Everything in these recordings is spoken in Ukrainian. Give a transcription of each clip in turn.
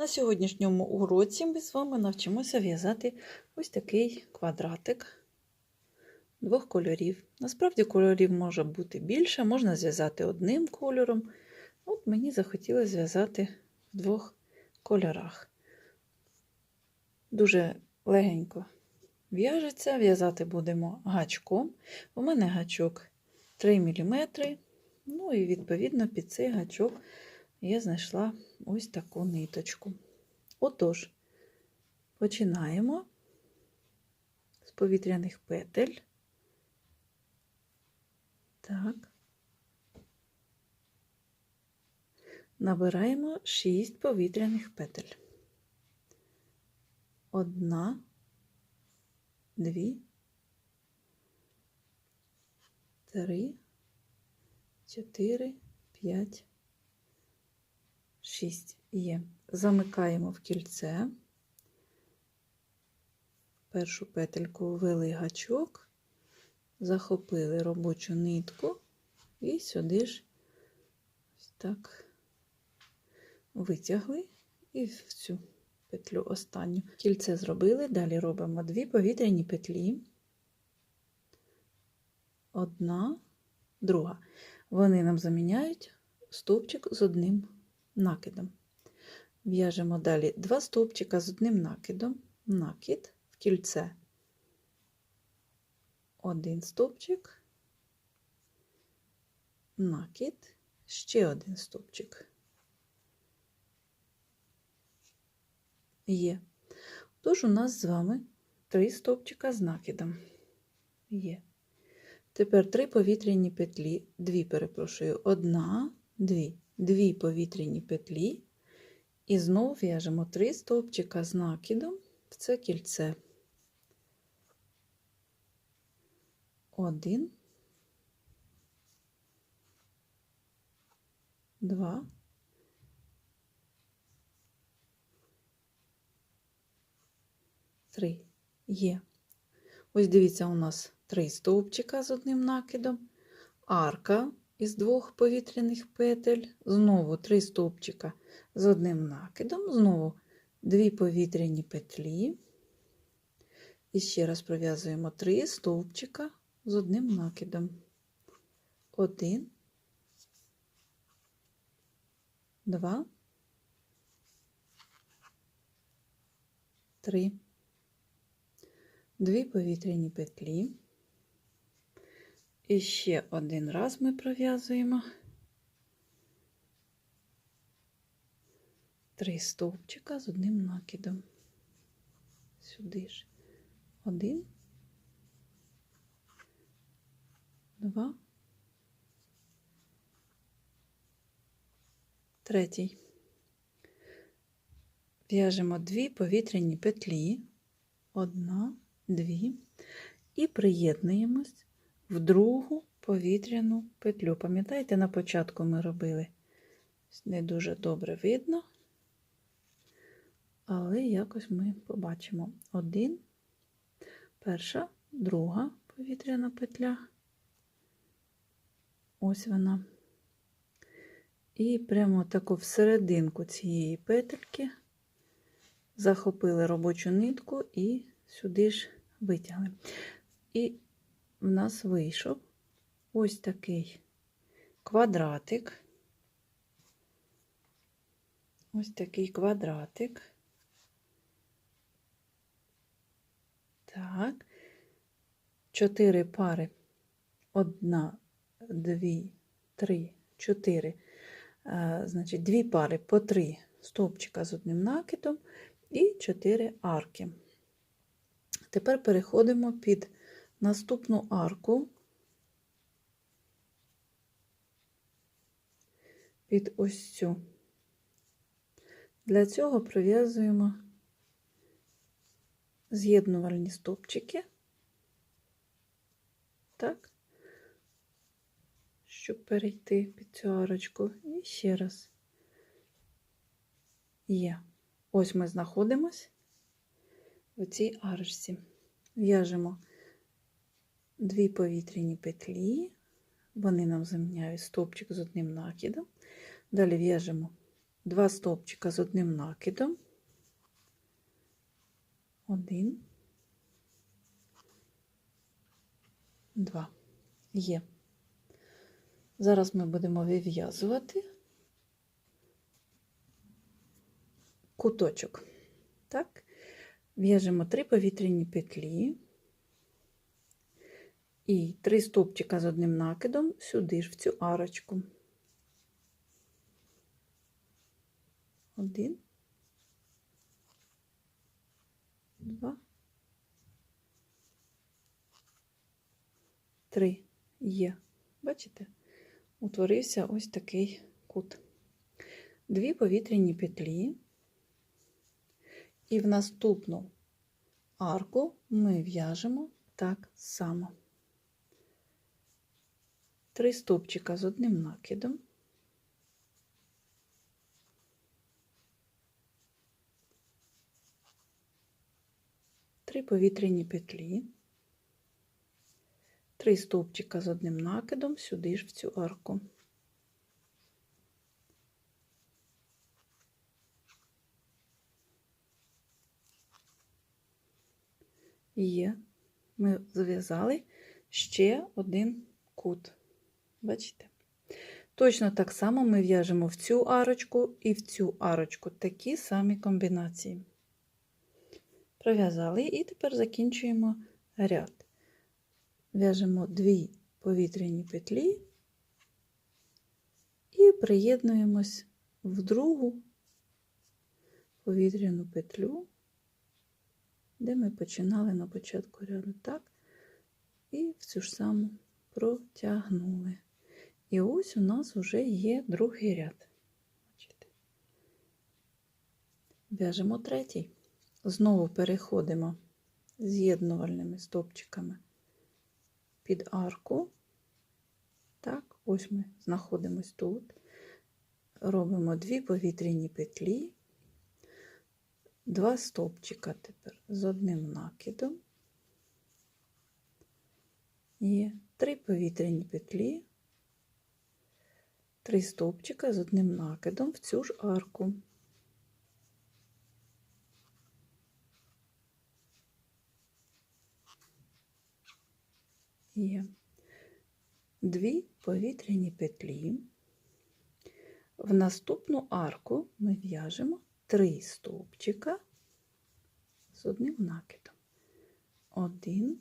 На сьогоднішньому уроці ми з вами навчимося в'язати ось такий квадратик двох кольорів. Насправді кольорів може бути більше, можна зв'язати одним кольором. От мені захотілося зв'язати в двох кольорах. Дуже легенько в'яжеться, в'язати будемо гачком. У мене гачок 3 мм. Ну і відповідно під цей гачок я знайшла ось таку ниточку. Отож, починаємо з повітряних петель. Так. Набираємо 6 повітряних петель. Одна, дві, три, чотири, п'ять. 6 є. Замикаємо в кільце, першу петельку ввели гачок, захопили робочу нитку і сюди ж ось так витягли і в цю петлю останню. Кільце зробили, далі робимо дві повітряні петлі, одна, друга. Вони нам заміняють стовпчик з одним накидом. В'яжемо далі два стовпчика з одним накидом, накид в кільце, один стовпчик, накид, ще один стовпчик. Є. Тож у нас з вами три стовпчика з накидом. Є. Тепер три повітряні петлі, дві, перепрошую, одна, дві дві повітряні петлі і знову в'яжемо три стовпчика з накидом в це кільце. Один, два, три. Є. Ось дивіться, у нас три стовпчика з одним накидом, арка із двох повітряних петель, знову три стовпчика з одним накидом, знову дві повітряні петлі. І ще раз пров'язуємо три стовпчика з одним накидом. Один, два, три, дві повітряні петлі. І ще один раз ми пров'язуємо. Три стовпчика з одним накидом. Сюди ж. Один, два, третій. В'яжемо дві повітряні петлі, одна, дві, і приєднуємось в другу повітряну петлю. Пам'ятаєте, на початку ми робили не дуже добре видно, але якось ми побачимо один, перша, друга повітряна петля. Ось вона. І прямо таку всерединку цієї петельки захопили робочу нитку і сюди ж витягли. І в нас вийшов ось такий квадратик. Ось такий квадратик. Так, чотири пари. Одна, дві, три, чотири. Значить, дві пари по три стовпчика з одним накидом і чотири арки. Тепер переходимо під наступну арку під ось цю. Для цього пров'язуємо з'єднувальні стопчики, так, щоб перейти під цю арочку. І ще раз є. Ось ми знаходимося в цій арочці. В'яжемо дві повітряні петлі, вони нам заміняють стовпчик з одним накидом. Далі в'яжемо два стовпчика з одним накидом. Один, два. Є. Зараз ми будемо вив'язувати куточок. Так, в'яжемо три повітряні петлі і три стовпчика з одним накидом сюди ж в цю арочку. Один, два, три. Є. Бачите? Утворився ось такий кут. Дві повітряні петлі. І в наступну арку ми в'яжемо так само. Три стовпчика з одним накидом. Три повітряні петлі. Три стовпчика з одним накидом сюди ж в цю арку. Є. Ми зв'язали ще один кут. Бачите? Точно так само ми в'яжемо в цю арочку і в цю арочку такі самі комбінації. Пров'язали і тепер закінчуємо ряд. В'яжемо дві повітряні петлі і приєднуємось в другу повітряну петлю, де ми починали на початку ряду так, і в цю ж саму протягнули. І ось у нас вже є другий ряд. В'яжемо третій. Знову переходимо з'єднувальними стопчиками під арку. Так, ось ми знаходимось тут. Робимо дві повітряні петлі, два стопчика тепер з одним накидом. Є три повітряні петлі, три стовпчика з одним накидом в цю ж арку. Є дві повітряні петлі. В наступну арку ми в'яжемо три стовпчика з одним накидом. Один,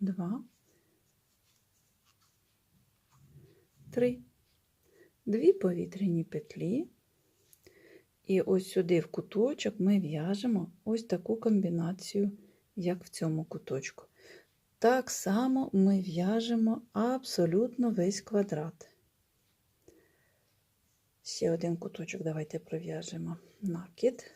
два, три, дві повітряні петлі. І ось сюди в куточок ми в'яжемо ось таку комбінацію, як в цьому куточку. Так само ми в'яжемо абсолютно весь квадрат. Ще один куточок давайте пров'яжемо накид.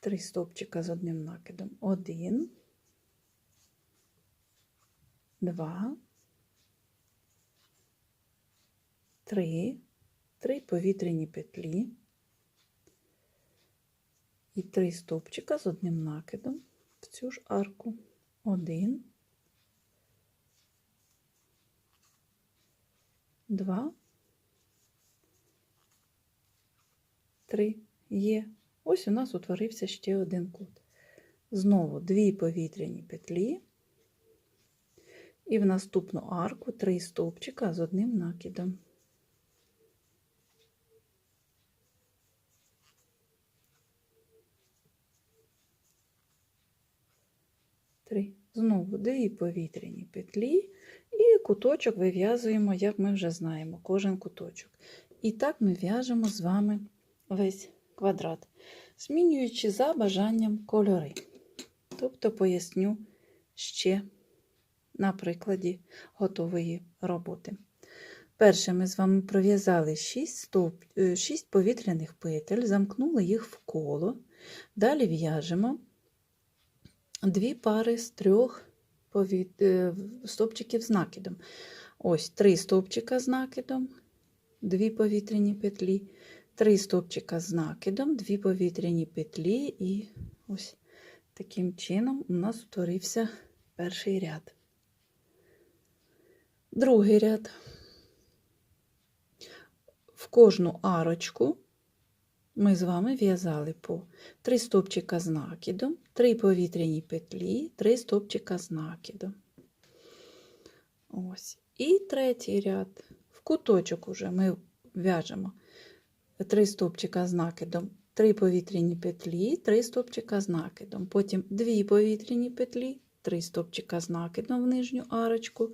Три стовпчика з одним накидом. Один, два, три, три повітряні петлі і три стовпчика з одним накидом в цю ж арку. Один, два, три. Є. Ось у нас утворився ще один кут. Знову дві повітряні петлі. І в наступну арку три стовпчика з одним накидом. Три. Знову дві повітряні петлі і куточок вив'язуємо, як ми вже знаємо, кожен куточок. І так ми в'яжемо з вами весь квадрат, змінюючи за бажанням кольори. Тобто поясню ще на прикладі готової роботи. Перше ми з вами пров'язали 6, стовп... 6 повітряних петель, замкнули їх в коло. Далі в'яжемо дві пари з трьох повіт... стовпчиків з накидом. Ось три стовпчика з накидом, дві повітряні петлі, три стовпчика з накидом, дві повітряні петлі, і ось таким чином у нас утворився перший ряд. Другий ряд. в кожну арочку ми з вами в'язали по 3 стовпчика з накидом, 3 повітряні петлі, 3 стовпчика з накидом. Ось. І третій ряд. В куточок уже ми в'яжемо 3 стовпчика з накидом, 3 повітряні петлі, 3 стовпчика з накидом. Потім 2 повітряні петлі, 3 стовпчика з накидом в нижню арочку.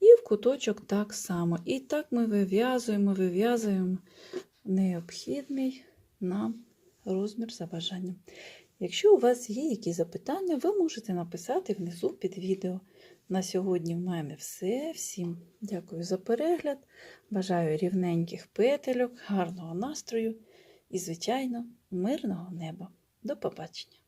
І в куточок так само. І так ми вив'язуємо, вив'язуємо необхідний нам розмір за бажанням. Якщо у вас є якісь запитання, ви можете написати внизу під відео. На сьогодні в мене все. Всім дякую за перегляд. Бажаю рівненьких петельок, гарного настрою і, звичайно, мирного неба. До побачення!